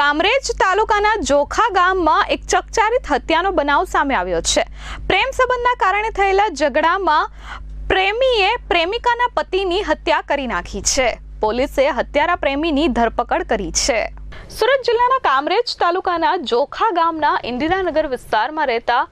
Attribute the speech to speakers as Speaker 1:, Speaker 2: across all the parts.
Speaker 1: કામરેજ તાલુકાના જોખા ગામમાં એક ચકચારિત હત્યાનો બનાવ સામે આવ્યો છે. પ્રેમ સંબંધના કારણે થયેલા ઝઘડામાં પ્રેમીએ પ્રેમિકાના પતિની હત્યા કરી નાખી છે. પોલીસે હત્યારા પ્રેમીની ધરપકડ કરી છે. સુરત જિલ્લાના કામરેજ તાલુકાના જોખા ગામના ઇન્દિરાનગર વિસ્તારમાં રહેતા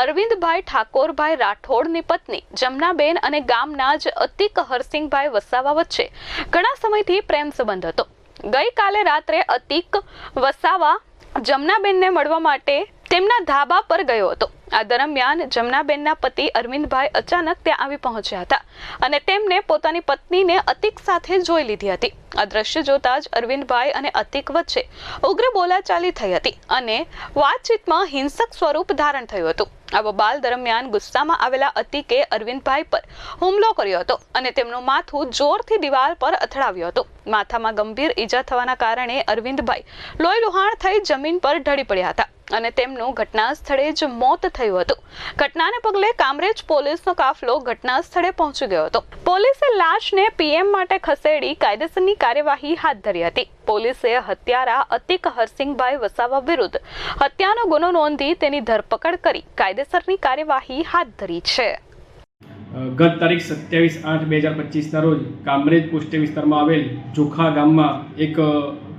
Speaker 1: અરવિંદભાઈ ઠાકોરભાઈ રાઠોડની પત્ની, જમનાબેન અને ગામના જ અતિક હરસિંહભાઈ વસાવા વચ્ચે ઘણા સમયથી પ્રેમ સંબંધ હતો. ગઈકાલે રાત્રે અતિક વસાવા જમનાબેનને મળવા માટે તેમના ધાબા પર ગયો હતો. આ દરમિયાન જમનાબેનના પતિ અરવિંદભાઈ અચાનક ત્યાં આવી પહોંચ્યા હતા અને તેમને પોતાની પત્નીને અતિક સાથે જોઈ લીધી હતી. આ દ્રશ્ય જોતા જ અરવિંદભાઈ અને અતિક વચ્ચે ઉગ્ર બોલાચાલી થઈ હતી અને વાતચીતમાં હિંસક સ્વરૂપ ધારણ થયું હતું. આ બબાલ દરમિયાન ગુસ્સામાં આવેલા અતિકે અરવિંદભાઈ પર હુમલો કર્યો હતો અને તેમનું માથું જોરથી દિવાલ પર અથડાવ્યું હતું. માથામાં ગંભીર ઈજા થવાના કારણે અરવિંદભાઈ લોહી લુહાણ થઈ જમીન પર ઢળી પડ્યા હતા અને તેમનું ઘટના સ્થળે જ મોત થયું હતું. ઘટનાને પગલે કામરેજ પોલીસનો કાફલો ઘટના સ્થળે પહોંચી ગયો હતો. પોલીસે લાશને પીએમ માટે ખસેડી કાયદેસરની કાર્યવાહી હાથ ધરી હતી. પોલીસે હત્યારા અતિક હરસિંહભાઈ વસાવા વિરુદ્ધ હત્યાનો ગુનો નોંધી તેની ધરપકડ કરી કાયદેસરની કાર્યવાહી હાથ ધરી છે.
Speaker 2: ગત તારીખ સત્યાવીસ આઠ બે હજાર પચીસના રોજ કામરેજ પોસ્ટે વિસ્તારમાં આવેલ જોખા ગામમાં એક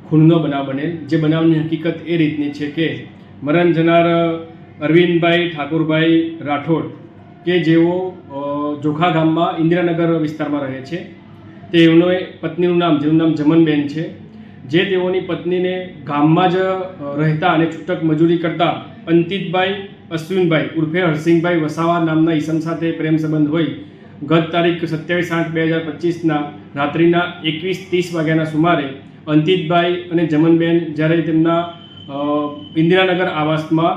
Speaker 2: ખૂનનો બનાવ બનેલ. જે બનાવની હકીકત એ રીતની છે કે મરણ જનાર અરવિંદભાઈ, ઠાકોરભાઈ રાઠોડ કે જેઓ જોખા ગામમાં ઇન્દિરાનગર વિસ્તારમાં રહે છે. તેઓનો પત્નીનું નામ, જેનું નામ જમનબેન છે. જે તેઓની પત્નીને ગામમાં જ રહેતા અને છૂટક મજૂરી કરતા અંતિતભાઈ અશ્વિનભાઈ ઉર્ફે હરસિંહભાઈ વસાવા નામના ઈસમ સાથે પ્રેમ સંબંધ હોય, ગત તારીખ સત્યાવીસ આઠ બે હજાર પચીસના રાત્રિના એકવીસ ત્રીસ વાગ્યાના સુમારે અંતિતભાઈ અને જમનબેન જ્યારે તેમના ઇન્દિરાનગર આવાસમાં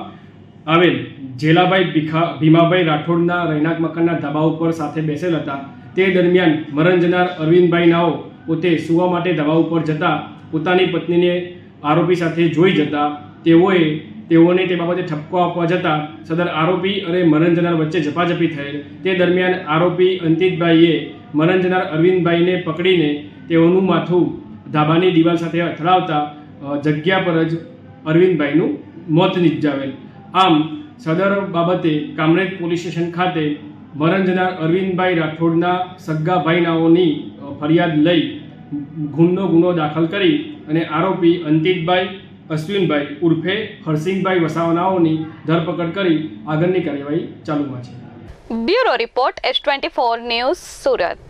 Speaker 2: આવેલ જેલાભાઈ ભીખા, ભીમાભાઈ રાઠોડના રહેણાંક મકાનના ધાબા ઉપર સાથે બેસેલ હતા. તે દરમિયાન મરણ જનાર અરવિંદભાઈ નાઓ પોતે સુવા માટે ધાબા ઉપર જતા પોતાની પત્નીને આરોપી સાથે જોઈ જતા તેઓએ તેઓને તે બાબતે ઠપકો આપવા જતાં સદર આરોપી અને મરણ જનાર વચ્ચે ઝપાઝપી થયેલ. તે દરમિયાન આરોપી અંતિતભાઈએ મરણ જનાર અરવિંદભાઈને પકડીને તેઓનું માથું ધાબાની દિવાલ સાથે અથડાવતા જગ્યા પર જ અરવિંદભાઈનું મોત નિપજાવેલ. આમ સદર બાબતે કામરેજ પોલીસ સ્ટેશન ખાતે મરણ અરવિંદભાઈ રાઠોડના સગ્ગા ભાઈનાઓની ફરિયાદ લઈ ગુનો ગુનો દાખલ કરી અને આરોપી અંતિતભાઈ, અશ્વિનભાઈ ઉર્ફે હરસિંહભાઈ વસાવનાઓની ધરપકડ કરી આગળની કાર્યવાહી ચાલુમાં છે.
Speaker 1: Bureau report S twenty four news Surat.